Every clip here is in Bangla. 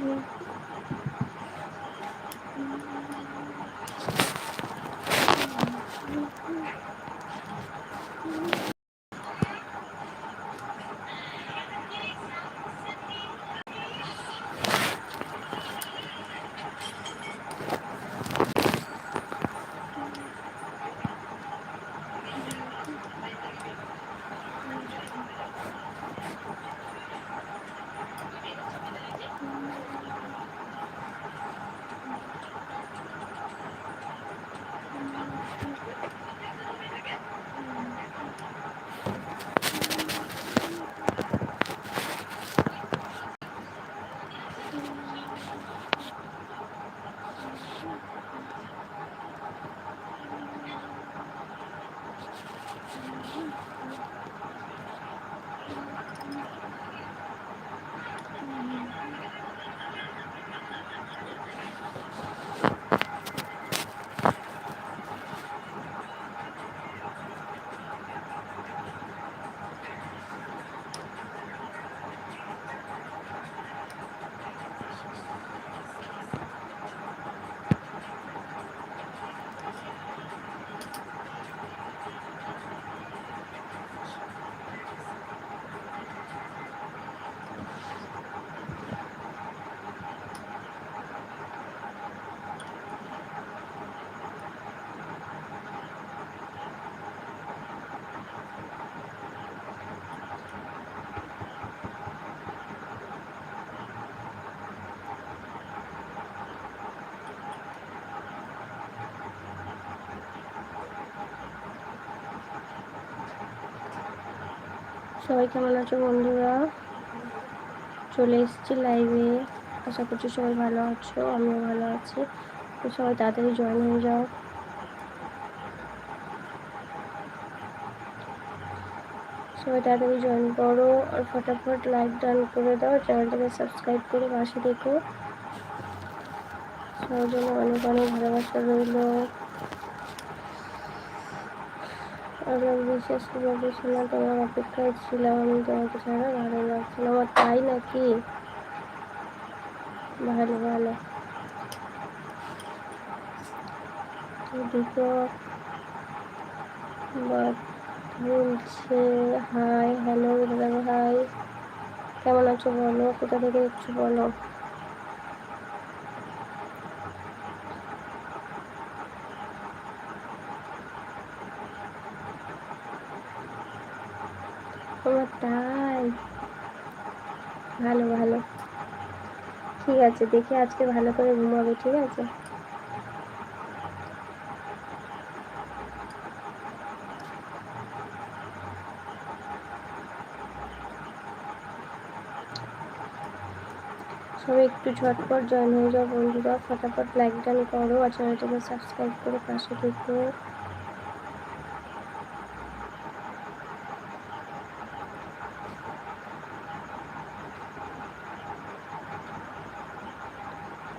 Yeah. সবাই কেমন আছো বন্ধুরা? চলে এসেছি লাইভে আশা করছি সবাই ভালো আছো, আমিও ভালো আছি। তো সবাই তাড়াতাড়ি জয়েন হয়ে যাও। সবাই তাড়াতাড়ি জয়েন করো আর ফটাফট লাইক ডান করে দাও চ্যানেলটাকে সাবস্ক্রাইব করে পাশে দেখো। সবার জন্য অনেক অনেক ভালোবাসা রইল। আমরা বিশেষ করে না তোমার অপেক্ষায় ছিলাম আমি তোমাকে ছাড়া ভালো লাগছিল আমার তাই নাকি? ভালো ভালো। এদিকে বলছে, হাই, হ্যালো হাই কেমন আছো বলো? কোথা থেকে একটু বলো তোমার তাই ভালো ভালো। ঠিক আছে, দেখে আজকে ভালো করে ঘুমাবে, ঠিক আছে? সবাই একটু ঝটপট জয়েন হয়ে যাও বন্ধুরা। ফটাফট লাইক ডান করো, আর চ্যানেলটাকে সাবস্ক্রাইব করে পাশে দেখো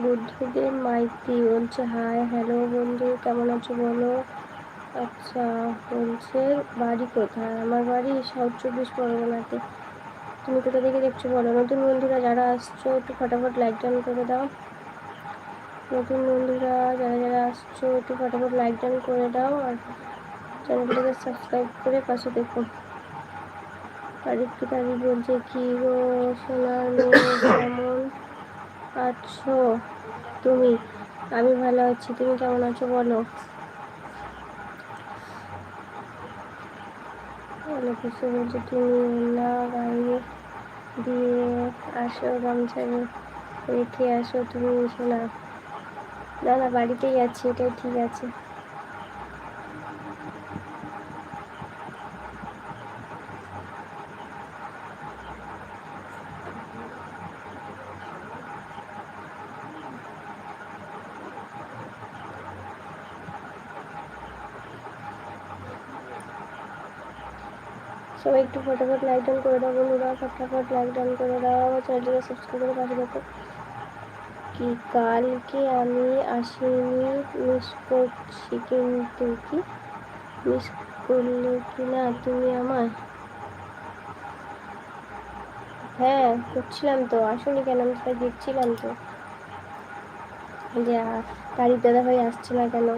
বুদ্ধদেব, মাইতি বলছে, হাই, হ্যালো বন্ধু, কেমন আছো বলো? আচ্ছা বলছে, বাড়ি কোথায়? আমার বাড়ি সাউথ চব্বিশ পরগনাতে। তুমি কোথা থেকে দেখছ বলো? নতুন বন্ধুরা যারা আসছো, একটু ফটাফট লাইক ডান করে দাও। নতুন বন্ধুরা যারা যারা আসছো, একটু ফটাফট লাইক ডান করে দাও আর চ্যানেলটাকে সাবস্ক্রাইব করে পাশে দেখো। আর একটু তারিখ বলছে, কি গো সোনার কেমন? আছো তুমি, আমি ভালো আছি, তুমি কেমন আছো বলো? অনেক কিছু বলছো? তুমি না গাড়ি দিয়ে আসো গামছা রেখে আসো, তুমি এসো না। না না, বাড়িতেই আছি, এটাই ঠিক আছে। সবাই একটু ফটাফট লাইক ডাউন করে দাও বন্ধুরা, ফটাফট লাইক ডাউন করে দাও। চ্যানেলটিকে সাবস্ক্রাইব করে পাশে দেখো কি, কালকে আমি আসিনি মিস করছি কিন্তু কি? মিস করলে কি না তুমি আমার হ্যাঁ করছিলাম তো, আসুনি কেন? আমি সেটা দেখছিলাম তো। যে তারিখ দাদা ভাই আসছে না কেন?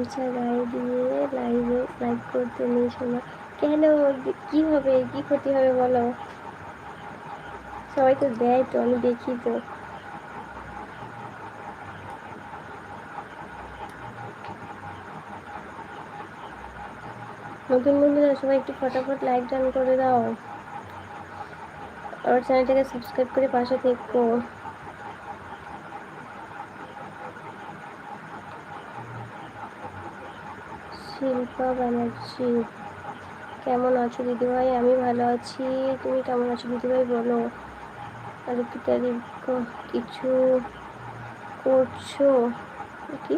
গামছা গায়ে দিয়ে লাইভে লাইভ করতে নেই শোনা কেন কি হবে? কি ক্ষতি হবে বলো? সবাই তো দেয় তো, আমি দেখি তো। নতুন বন্ধুরা, সবাই একটু ফটাফট লাইক ডান করে দাও। আমার চ্যানেলটাকে সাবস্ক্রাইব করে পাশে থেকো। শিল্পা ব্যানার্জি কেমন আছো দিদিভাই? আমি ভালো আছি। তুমি কেমন আছো দিদিভাই? বলো। আর তারিখ কিছু করছ? কি?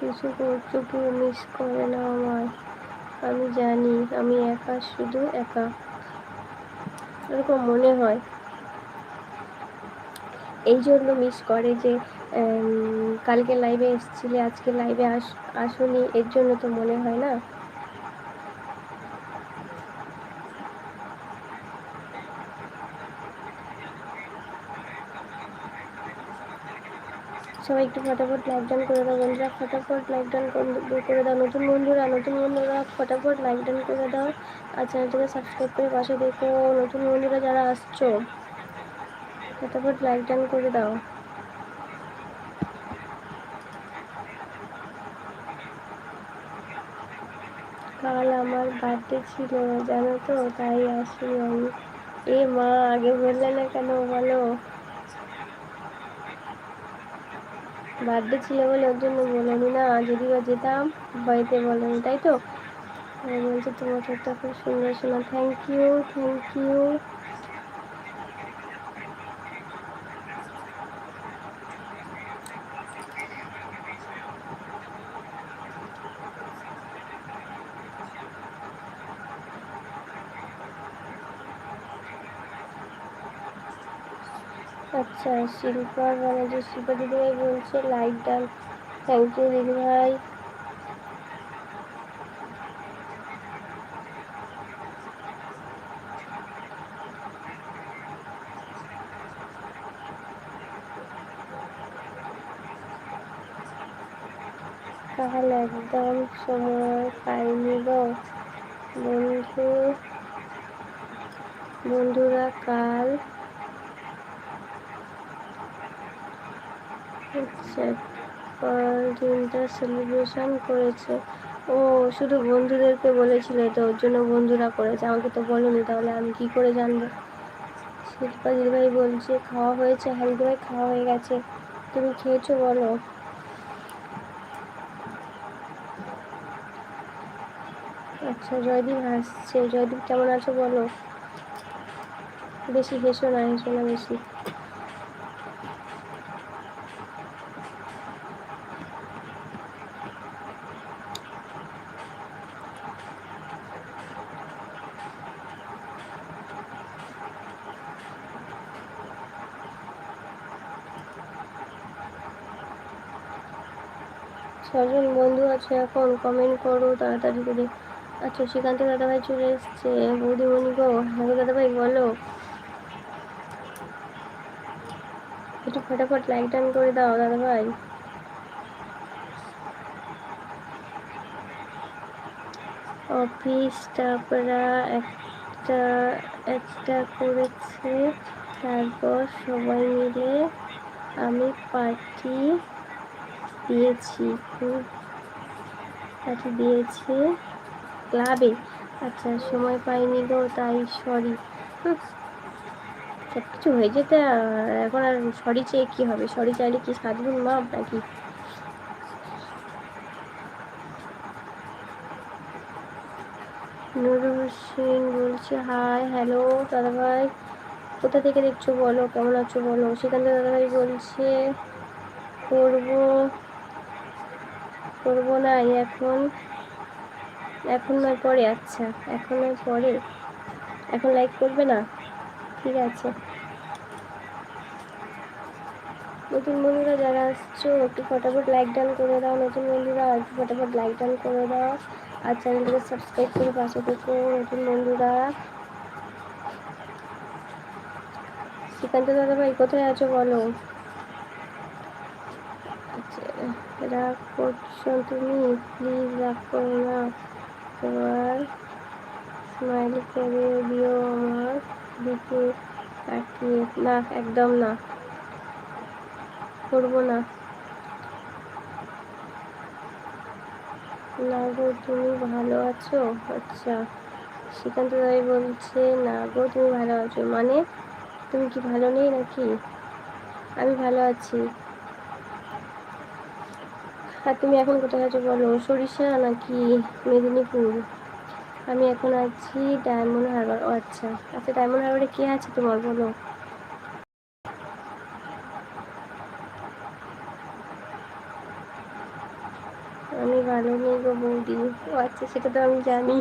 কিছু করছ কি? মিস করে না আমার আমি জানি, আমি একা, শুধু একা। এরকম মনে হয়। এই জন্য মিস করে যে কালকে লাইভে এসেছিলে, আজকে লাইভে আস, আসুনি, এর জন্য তো মনে হয় না? সবাই একটু ফটাফট লাইক ডান করে দাও বন্ধুরা, ফটাফট লাইক ডান করে দাও। নতুন বন্ধুরা নতুন বন্ধুরা, ফটাফট লাইক ডান করে দাও। আর চ্যানেলটিকে সাবস্ক্রাইব করে পাশে দেখো, নতুন বন্ধুরা যারা আসছো। ফটাফট লাইক ডান করে দাও। কাল আমার বার্থডে ছিল, জানো তো? তাই আসি আমি এ মা, আগে বললে না কেন বলো? বার্থডে ছিল বলে ওর জন্য বলেনি না যদি বা যেতাম, বাড়িতে বলেনি, তাই তো? বলছে তোমার ছোট্ট খুব সুন্দর শোনা। থ্যাংক ইউ থ্যাংক ইউ আচ্ছা শিল্পা মানে যে শিল্পা দিদিভাই বলছে লাইক ডান থ্যাংক ইউ দিদিভাই। কাল একদম সময় পাইনি গো। বন্ধু, বন্ধুরা, কাল দিনটা সেলিব্রেশন করেছে। ও শুধু বন্ধুদেরকে বলেছিল তো ওর জন্য বন্ধুরা করেছে। আমাকে তো বলেনি, তাহলে আমি কি করে জানব? শিল্পা দিদিভাই বলছে, খাওয়া হয়েছে হ্যাঁ দিদিভাই খাওয়া হয়ে গেছে। তুমি খেয়েছো বলো? আচ্ছা জয়দীপ হাসছে জয়দীপ কেমন আছো বলো? বেশি হেসো না হেসো না বেশি। ছজন বন্ধু আছে এখন? কমেন্ট করো তাড়াতাড়ি করে। আচ্ছা শ্রীকান্ত দাদাভাই চলে এসছে। বৌদিমণি গো হ্যাঁ দাদাভাই, বলো। একটু ফটাফট লাইক ডান করে দাও দাদাভাই। অফিস স্টাফরা একটা একটা করেছে। তারপর সবাই মিলে আমি পার্টি দিয়েছি, খুব পাঠিয়ে দিয়েছে। ক্লাবে আচ্ছা সময় পাইনি গো, তাই সরি সব কিছু হয়ে যেতে এখন আর সরি চেয়ে কী হবে? সরি চাইলে কি সাতগুণ মাপ নাকি? নুরুল হোসেন বলছে, হাই, হ্যালো দাদাভাই। কোথা থেকে দেখছ বলো? কেমন আছো বলো? সেখান থেকে দাদাভাই বলছে, করব করব না এখন এখন নয় পরে আচ্ছা এখন নয় পরে। এখন লাইক করবে না? ঠিক আছে। নতুন বন্ধুরা যারা আসছো, একটু ফটাফট লাইক ডান করে দাও। নতুন বন্ধুরা, একটু ফটাফট লাইক ডান করে দাও। আর চ্যানেলটাকে সাবস্ক্রাইব করে পাশে থেকো, নতুন বন্ধুরা। শ্রীকান্ত দাদা ভাই কোথায় আছো বলো আচ্ছা রাগ করছ তুমি প্লিজ রাগ করো না তোমার স্মাইলি করে দিও আমার দিকে তাকিয়ে। না, একদম না। করব না। না গো, তুমি ভালো আছো? আচ্ছা শ্রীকান্ত দাই বলছে, না গো, তুমি ভালো আছো। মানে তুমি কি ভালো নেই নাকি? আমি ভালো আছি। আর তুমি এখন কোথায় আছো বলো? সরিষা নাকি মেদিনীপুর? আমি এখন আছি ডায়মন্ড হারবার ও আচ্ছা। আচ্ছা ডায়মন্ড হারবারে কে আছে তোমার বলো? আমি ভালো নেই গো বৌদি। ও আচ্ছা সেটা তো আমি জানি।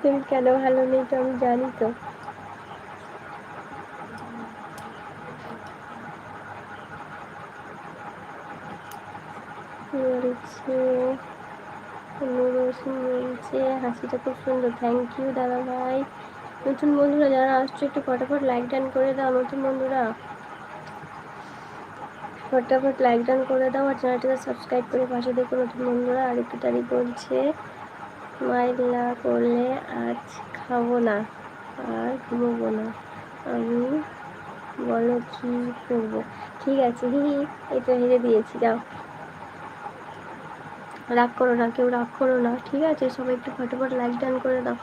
তুমি কেন ভালো নেই তো আমি জানি তো। বলছে বলছে হাসিটা খুব সুন্দর। থ্যাংক ইউ দাদা ভাই নতুন বন্ধুরা যারা আসছো, একটু ফটাফট লাইক ডান করে দাও নতুন বন্ধুরা। ফটাফট লাইক ডান করে দাও আর চ্যানেলটাকে সাবস্ক্রাইব করে পাশে দেখো নতুন বন্ধুরা। আর একটু তারিখ বলছে মাইল করলে আজ খাব না, আর ঘুমোবো না। আমি বলো কি করব? ঠিক আছে হি, এই তো হেরে দিয়েছি, যাও। রাগ করো না, কেউ রাগ করো না, ঠিক আছে? সবাই একটু ফটোফট লাইক ডান করে দাও।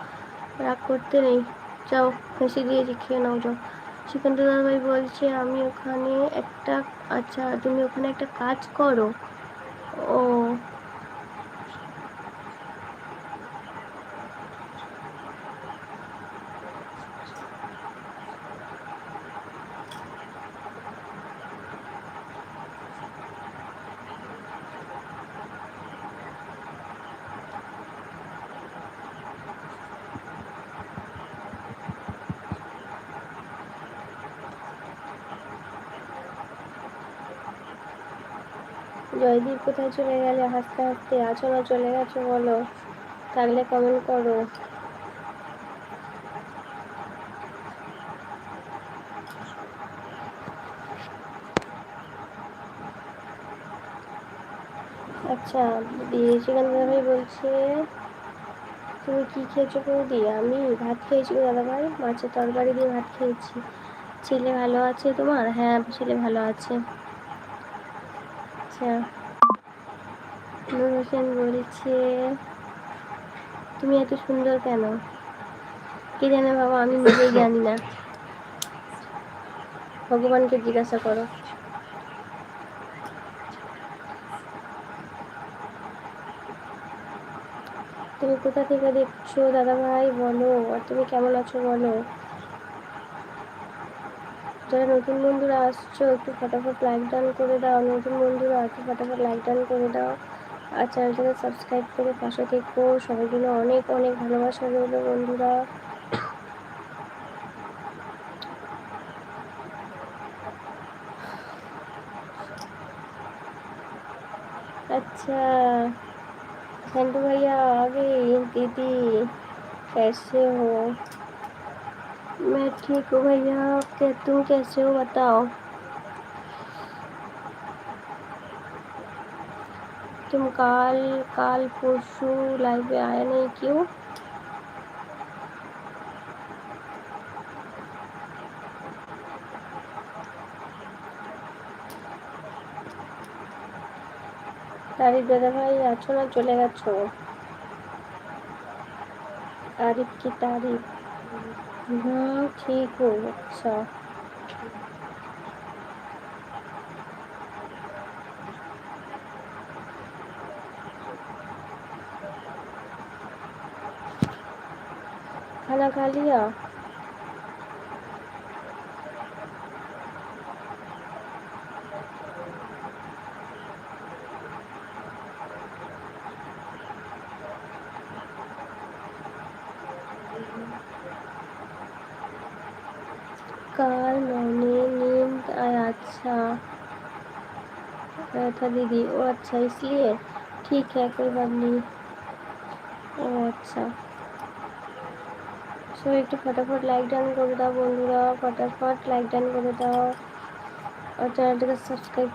রাগ করতে নেই। যাও হেসে দিয়েছি খেয়ে নাও, যাও। শ্রীকান্ত দাদাভাই বলছে, আমি ওখানে একটা আচ্ছা তুমি ওখানে একটা কাজ করো। ও জয়দীপ কোথায় চলে গেলে? হাসতে হাসতে আছো না চলে গেছো, বলো। থাকলে কমেন্ট করো? আচ্ছা সেখান ভাই বলছে? তুমি কি খেয়েছো বৌদি? আমি ভাত খেয়েছি দাদাভাই। মাছের তরকারি দিয়ে ভাত খেয়েছি। ছেলে ভালো আছে তোমার? হ্যাঁ ছেলে ভালো আছে। আচ্ছা। নূর হোসেন বলছে, তুমি এত সুন্দর কেন? কে জানে বাবা, আমি নিজেই জানি না। ভগবানকে জিজ্ঞাসা করো। তুমি কোথা থেকে দেখছ? দাদা ভাই বলো। আর তুমি কেমন আছো বলো? যারা নতুন বন্ধুরা আসছো একটু ফটাফট লাইক ডান করে দাও নতুন বন্ধুরা একটু ফটাফট লাইক ডান করে দাও আর চ্যানেলটাকে সাবস্ক্রাইব করে পাশে থেকো সবাই জন্য অনেক অনেক ভালোবাসা রইল বন্ধুরা अच्छा संटू भैया आ गई दीदी कैसे हो मैं ठीक हूँ भैया क्या तुम कैसे हो बताओ। तुम काल काल परसों लाइव में आया नहीं क्यों? तारीफ़ दादा भाई ना चले गो तारीफ़ की तारीफ़। হুম ঠিক আচ্ছা খালা খালিয়া खा लिया কাল मैंने नींद आया अच्छा आया था दीदी ओ अच्छा इसलिए ठीक है कोई बात नहीं ও আচ্ছা সো একটু ফটাফট লাইক ডান করে দাও বন্ধুরা ফটাফট লাইক ডান করে দাও আর চ্যানেলটাকে সাবস্ক্রাইব